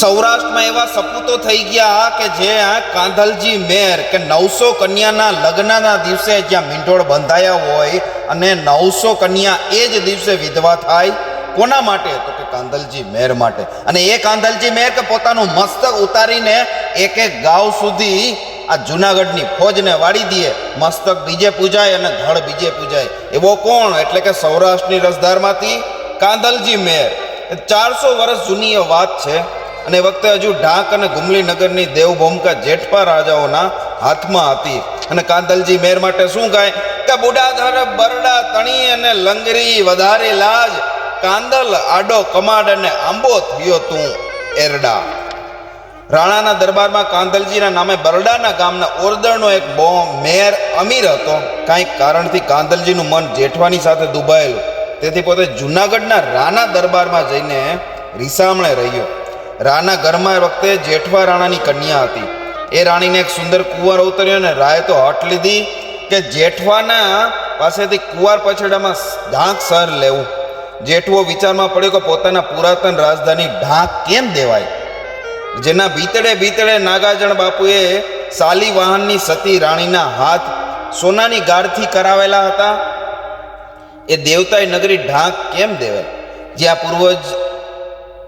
સૌરાષ્ટ્રમાં એવા સપૂતો થઈ ગયા કે જે કાંધલજી મેર કે નવસો કન્યાના લગ્નના દિવસે જ્યાં મીંઢોળ બંધાયા હોય અને નવસો કન્યા એ જ દિવસે વિધવા થાય, કોના માટે? તો કે કાંધલજી મેર માટે. અને એ કાંધલજી મેર કે પોતાનું મસ્તક ઉતારીને એક એક ગાંવ સુધી આ જુનાગઢની ફોજને વાળી દઈએ મસ્તક બીજે પૂજાય અને ધડ બીજે પૂજાય. એવો કોણ? એટલે કે સૌરાષ્ટ્રની રસધારમાંથી કાંધલજી મેર. ચારસો વર્ષ જૂની વાત છે. અને વખતે હજુ ઢાંક અને ગુમલી નગરની દેવભૂમિકા જેઠપા રાજાઓના હાથમાં હતી. અને કાંદલજી મેર માટે શું કહે કે બુડાધર, બરડા, તણી અને લંગરી, વધારે લાજ, કાંદલ, આડો કમાડ અને આંબો થયો તું, એરડા. રાણાના દરબારમાં કાંદલજીના નામે બરડાના ગામના ઓરદણનો એક બો મેર અમીર હતો. કાંઈક કારણથી કાંદલજીનું મન જેઠવાની સાથે દુભાયેલું. તેથી પોતે જુનાગઢના રાણા દરબારમાં જઈને રીસામણે રહ્યો. રાના ઘરમાં વખતે જેઠવા રાણાની કન્યા હતી. એ રાણીને એક સુંદર કુંવર ઉતર્યો અને રાય તો હટ લીધી કે જેઠવાના પાસેથી કુંવાર પછેડામાં ઢાંક સર લેવું. જેઠવો વિચારમાં પડ્યો કે પોતાના પુરાતન રાજધાની ઢાંક કેમ દેવાય? જેના ભીતળે ભીતળે નાગાજણ બાપુએ સાલી વાહનની સતી રાણીના હાથ સોનાની ગારથી કરાવેલા હતા. એ દેવતાએ નગરી ઢાંક કેમ દેવાય? જ્યાં પૂર્વજ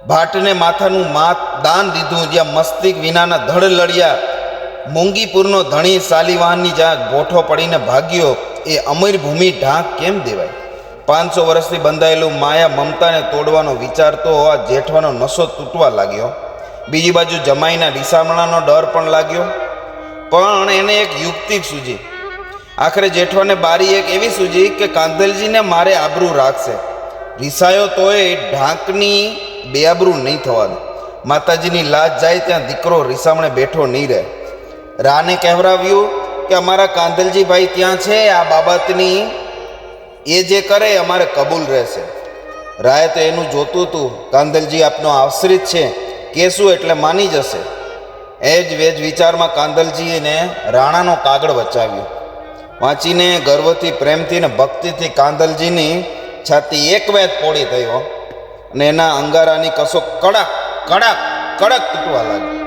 ભાટને માથાનું માથ દાન દીધું, જ્યાં મસ્તિક વિનાના ધડ લડ્યા. મોંગીપુરનો ધણી સાલીવાહનની જ્યાં ગોઠો પડીને ભાગ્યો, એ અમીર ભૂમિ ઢાંક કેમ દેવાય? પાંચસો વર્ષથી બંધાયેલું માયા મમતાને તોડવાનો વિચાર તો આ જેઠવાનો નશો તૂટવા લાગ્યો. બીજી બાજુ જમાઈના રીસામણાનો ડર પણ લાગ્યો. પણ એને એક યુક્તિ સૂજી. આખરે જેઠવાને બારી એક એવી સૂજી કે કાંધલજીને મારે આબરૂ રાખશે. રિસાયો તોય ઢાંકની બેઆબરૂ નહીં થવાનું. માતાજીની લાજ જાય ત્યાં દીકરો રીસામણે બેઠો નહીં રહે. રાને કહેવરાવ્યું કે અમારા કાંધલજી ભાઈ ત્યાં છે, આ બાબતની એ જે કરે અમારે કબૂલ રહેશે. રાય તો એનું જોતું હતું કાંધલજી આપનો આશ્રિત છે કેસું એટલે માની જશે. એ જ વેજ વિચારમાં કાંદલજીને રાણાનો કાગળ વચાવ્યો. વાંચીને ગર્વથી, પ્રેમથી ને ભક્તિથી કાંદલજીની છાતી એક વેદ પોળી થયો અને એના અંગારાની કસો કડક કડક કડક તૂટવા લાગી.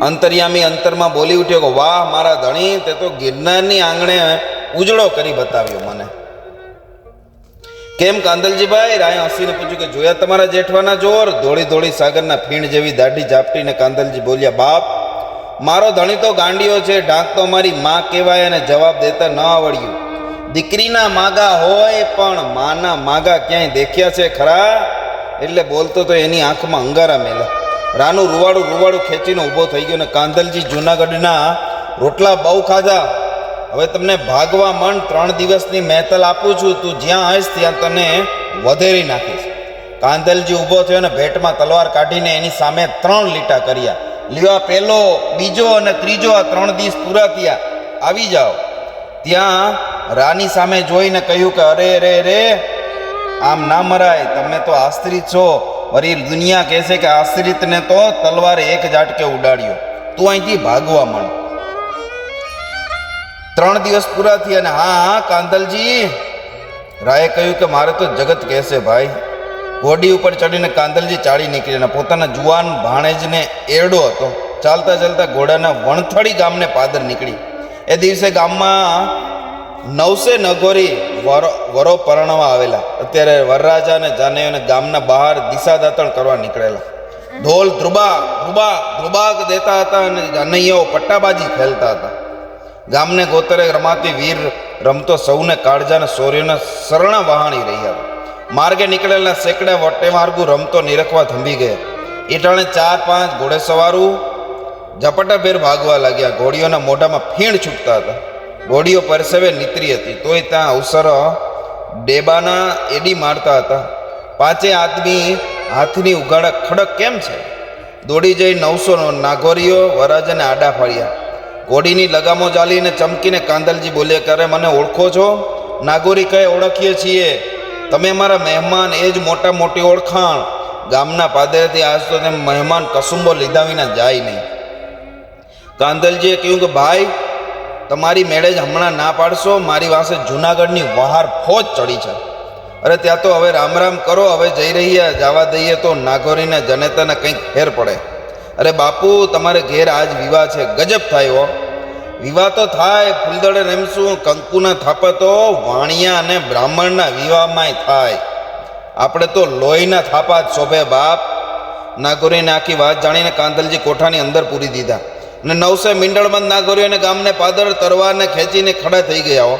અંતર્યામી અંતરમાં બોલી ઉઠ્યો કે, વાહ, મારા ધણી, તે તો ગિરનારની આંગણે ઉજળો કરી બતાવ્યો મને. કેમ કાંદલજીભાઈ રાય હસીને પૂછ્યું કે, જોયા તમારા જેઠવાના જોર? ધોળી ધોળી સાગરના ફીણ જેવી દાઢી ઝાપટીને કાંદલજી બોલ્યા, બાપ, મારો ધણી તો ગાંડિયો છે, ઢાંક તો મારી માં કહેવાય અને જવાબ દેતા ન આવડ્યું. દીકરીના માગા હોય પણ માના માગા ક્યાંય દેખ્યા છે ખરા? એટલે બોલતો તો એની આંખમાં અંગારા મેલા. રાનું રૂવાડું રૂવાડું ખેંચીને ઊભો થઈ ગયો ને કાંદલજી જૂનાગઢના રોટલા બહુ ખાધા. હવે તમને ભાગવા મન ત્રણ દિવસની મહેતલ આપું છું, તું જ્યાં આવીશ ત્યાં તને વધેરી નાખીશ. કાંધલજી ઊભો થયો અને ભેટમાં તલવાર કાઢીને એની સામે ત્રણ લીટા કર્યા. લીવા પહેલો, બીજો અને ત્રીજો આ ત્રણ દિવસ પૂરા થયા. આવી જાઓ. ત્યાં રાની સામે જોઈને કહ્યું કે, અરે, રે રે, આમ ના મરાય, તમે તો આશ્રિત છો. વરી દુનિયા કહેશે કે, આશ્રિતને તો તલવારે એક ઝાટકે ઉડાડ્યો. તું અહીંથી ભાગવા માંડ. ત્રણ દિવસ પૂરા થયા અને હા હા, કાંદલજી, રાયે કહ્યું કે, મારે તો જગત કહેશે ભાઈ. ઘોડી ઉપર ચડીને કાંદલજી ચાળી નીકળી અને પોતાના જુવાન ભાણેજને એરડો હતો. ચાલતા ચાલતા ઘોડાના વણથળી ગામને પાદર નીકળી. એ દિવસે ગામમાં નવસે નગોરી વરો વરો પરણવા આવેલા. અત્યારે વરરાજા અને જાનૈયોને ગામના બહાર દિશા દાતણ કરવા નીકળેલા. ઢોલ ધ્રુબા ધ્રુબા, ધ્રુબાગ દેતા હતા અને જાનૈયાઓ પટ્ટાબાજી ખેલતા હતા. ગામને ગોતરે રમાતી વીર રમતો સૌને કાળજાના શૌર્યના શરણા વહાણી રહ્યા માર્ગે નીકળેલા સેંકડા વટે માર્ગુ રમતો નિરખવા થંભી ગયા. એટાણે ચાર પાંચ ઘોડે સવારું ઝપટાભેર ભાગવા લાગ્યા. ઘોડીઓના મોઢામાં ફીણ છૂટતા હતા. ઘોડીઓ પરસેવે નીતરી હતી. તોય ત્યાં અવસરો ડેબાના એડી મારતા હતા. પાંચે આદમી હાથની ઉઘાડા ખડક કેમ છે? દોડી જઈ નવસો નાગોરીઓ વરાજને આડા ફાડ્યા ઘોડીની લગામો ચાલીને ચમકીને કાંદલજી બોલ્યા, કરે, મને ઓળખો છો? નાગોરી કહે ઓળખીએ છીએ? તમે મારા મહેમાન, એ જ મોટા મોટી ઓળખાણ. ગામના પાદરેથી આજ તો તેમ મહેમાન કસુંબો લીધા વિના જાય નહીં. કાંદલજીએ કહ્યું કે, ભાઈ તમારી મેળે હમણાં ના પાડશો, મારી પાસે જુનાગઢની વહાર ફોજ ચડી છે. અરે ત્યાં તો હવે રામ રામ કરો, હવે જઈ રહ્યા જવા દઈએ તો નાગોરીને જનેતાને કંઈક ફેર પડે. અરે બાપુ, તમારે ઘેર આજ વિવાહ છે, ગજબ થાય હો. વિવાહ તો થાય, ફૂલદડે રમશું, કંકુના થાપતો વાણિયા અને બ્રાહ્મણના વિવાહમાંય થાય. આપણે તો લોહીના થાપા જ શોભે બાપ. નાગોરીને આખી વાત જાણીને કાંતલજી કોઠાની અંદર પૂરી દીધા. અને નવસે મીંડળબંધ નાગોરીઓને ગામને પાદર તરવારને ખેંચીને ખડા થઈ ગયા હો.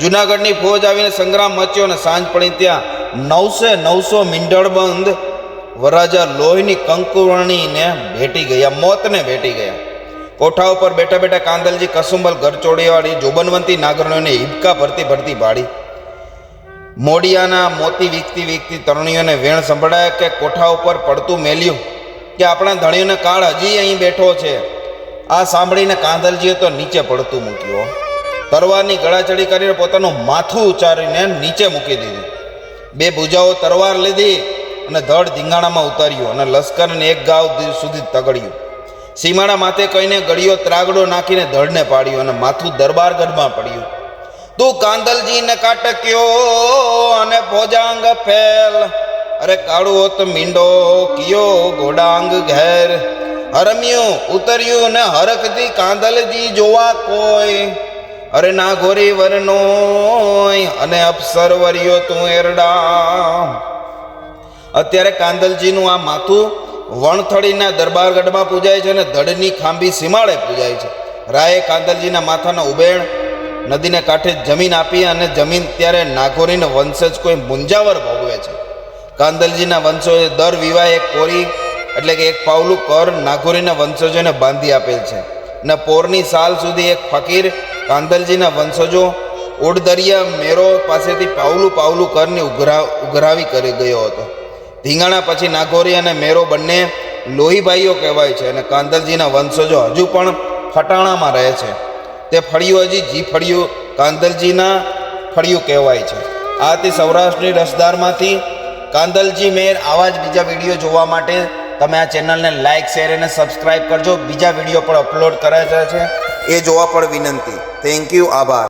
જુનાગઢની ફોજ આવીને સંગ્રામ મચ્યો અને સાંજ પડી ત્યાં નવસે નવસો મીંડળબંધ વરાજા લોહીની કંકુવણીને ભેટી ગયા, મોતને ભેટી ગયા. કોઠા ઉપર બેઠા બેઠા કાંદલજી કસુંબલ ઘરચોડીવાળી જોબનવંતી નાગરણીઓને હિબકા ભરતી ભરતી ભાડી મોડિયાના મોતી વીકતી વીકતી તરણીઓને વેણ સંભળાયા કે કોઠા ઉપર પડતું મેલ્યું, કે આપણા ધણીઓને કાળ હજી અહીં બેઠો છે. આ સાંભળીને કાંદલજીએ તો નીચે પડતું મૂક્યું તરવારની ગળાચડી કરીને પોતાનું માથું ઉચારીને નીચે મૂકી દીધું. બે ભુજાઓ તરવાર લીધી અને ધડ ધીંગાણામાં ઉતાર્યું અને લશ્કરને એક ગાવ સુધી તગડ્યું. સીમાડા માથે કહીને ગળીઓ ત્રાગડો નાખીને ધડને પાડ્યું અને માથું દરબારગઢમાં પડ્યું. તું કાંદલજીને કાટક્યો અને ભોજાંગ ફેલ. અરે કાળું હોત મીંડો, કિયો ગોડાંગ ઘેર. હરમ્યું ઉતર્યું ને હરકથી કાંદલજી જોવા કોઈ. અરે ના ઘોરી વરનોય, અને અપસર વર્યો તું એરડા અત્યારે કાંદલજીનું આ માથું વણથળીના દરબારગઢમાં પૂજાય છે અને ધડની ખાંભી સીમાડે પૂજાય છે. રાયે કાંદલજીના માથાના ઉબેણ નદીને કાંઠે જમીન આપી અને જમીન ત્યારે નાગોરીને વંશજ કોઈ મુંજાવર ભોગવે છે. કાંદલજીના વંશોએ દર વિવાહ કોરી એટલે કે એક પાવલું કર નાગોરીના વંશજોને બાંધી આપેલ છે. ને પોરની સાલ સુધી એક ફકીર કાંદલજીના વંશજો ઓડદરિયા મેરો પાસેથી પાવલું પાવલું કરની ઉઘરા, ઉઘરાવી કરી ગયો હતો. ધીંગાણા પછી નાગોરી અને મેરો બંને લોહીભાઈઓ કહેવાય છે અને કાંદલજીના વંશજો હજુ પણ ફટાણામાં રહે છે. તે ફળિયું હજી જી ફળિયું કાંદલજીના ફળિયું કહેવાય છે. આ તે સૌરાષ્ટ્રની રસદારમાંથી કાંદલજી મેર આવા જ બીજા વીડિયો જોવા માટે તમે આ ચેનલને લાઇક શેર અને સબસ્ક્રાઇબ કરજો. બીજા વીડિયો પણ અપલોડ કરાયા છે. એ જોવા પણ વિનંતી. થેન્ક યુ આભાર.